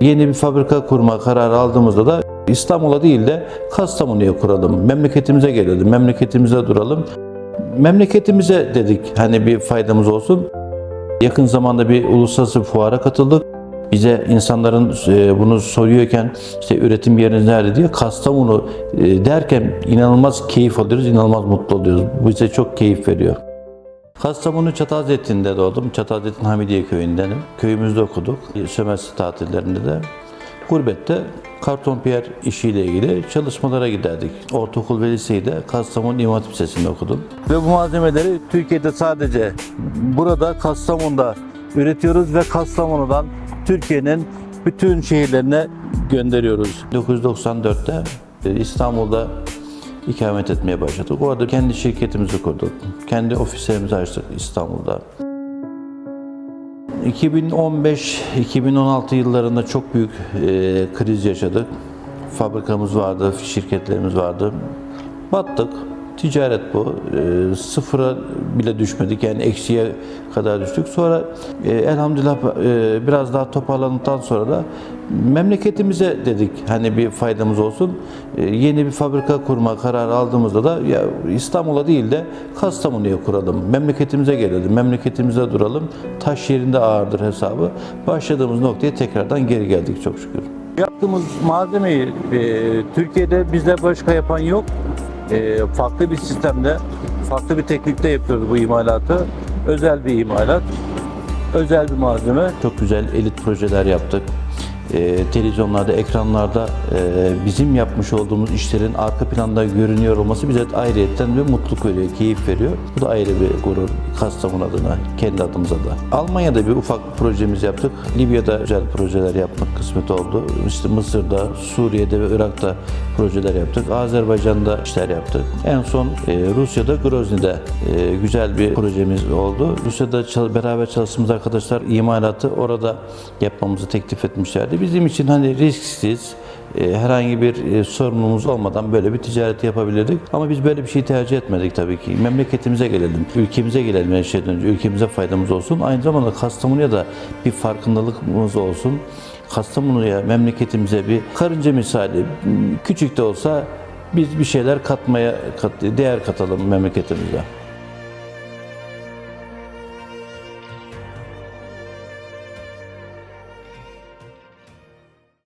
Yeni bir fabrika kurma kararı aldığımızda da İstanbul'a değil de Kastamonu'ya kuralım. Memleketimize gelelim, memleketimize duralım. Memleketimize dedik hani bir faydamız olsun. Yakın zamanda bir uluslararası fuara katıldık. Bize insanların e, bunu soruyorken işte üretim yeriniz nerede diye Kastamonu e, derken inanılmaz keyif alıyoruz, inanılmaz mutlu oluyoruz. Bu bize çok keyif veriyor. Kastamonu Çatalzeytin'de doğdum. Çatalzeytin Hamidiye köyündenim. Köyümüzde okuduk. Sömestr tatillerinde de. Gurbette karton piyer işiyle ilgili çalışmalara giderdik. Ortaokul ve liseyi de Kastamonu İmam Hatip Lisesi'nde okudum. Ve bu malzemeleri Türkiye'de sadece burada Kastamonu'da üretiyoruz ve Kastamonu'dan Türkiye'nin bütün şehirlerine gönderiyoruz. 1994'te e, İstanbul'da ikamet etmeye başladık. Orada kendi şirketimizi kurduk. Kendi ofislerimizi açtık İstanbul'da. 2015-2016 yıllarında çok büyük e, kriz yaşadık. Fabrikamız vardı, şirketlerimiz vardı. Battık. Ticaret bu. E, sıfıra bile düşmedik. Yani eksiye kadar düştük. Sonra e, elhamdülillah e, biraz daha toparlandıktan sonra da memleketimize dedik hani bir faydamız olsun. E, yeni bir fabrika kurma kararı aldığımızda da ya İstanbul'a değil de Kastamonu'ya kuralım. Memleketimize gelelim, memleketimize duralım. Taş yerinde ağırdır hesabı. Başladığımız noktaya tekrardan geri geldik çok şükür. Yaptığımız malzemeyi e, Türkiye'de bizde başka yapan yok. E, farklı bir sistemde, farklı bir teknikte yapıyoruz bu imalatı. Özel bir imalat, özel bir malzeme. Çok güzel elit projeler yaptık. E, televizyonlarda, ekranlarda e, bizim yapmış olduğumuz işlerin arka planda görünüyor olması bize ayrıyetten bir mutluluk veriyor, keyif veriyor. Bu da ayrı bir gurur Kastamonu adına, kendi adımıza da. Almanya'da bir ufak projemiz yaptık. Libya'da güzel projeler yapmak kısmet oldu. İşte Mısır'da, Suriye'de ve Irak'ta projeler yaptık. Azerbaycan'da işler yaptık. En son e, Rusya'da Grozny'de e, güzel bir projemiz oldu. Rusya'da beraber çalıştığımız arkadaşlar imalatı orada yapmamızı teklif etmişlerdi. Bizim için hani risksiz, e, herhangi bir e, sorunumuz olmadan böyle bir ticaret yapabilirdik. Ama biz böyle bir şey tercih etmedik tabii ki. Memleketimize gelelim, ülkemize gelelim her şeyden önce. Ülkemize faydamız olsun. Aynı zamanda Kastamonu'ya da bir farkındalıkımız olsun. Kastamonu'ya, memleketimize bir karınca misali, küçük de olsa biz bir şeyler katmaya, kat- değer katalım memleketimize.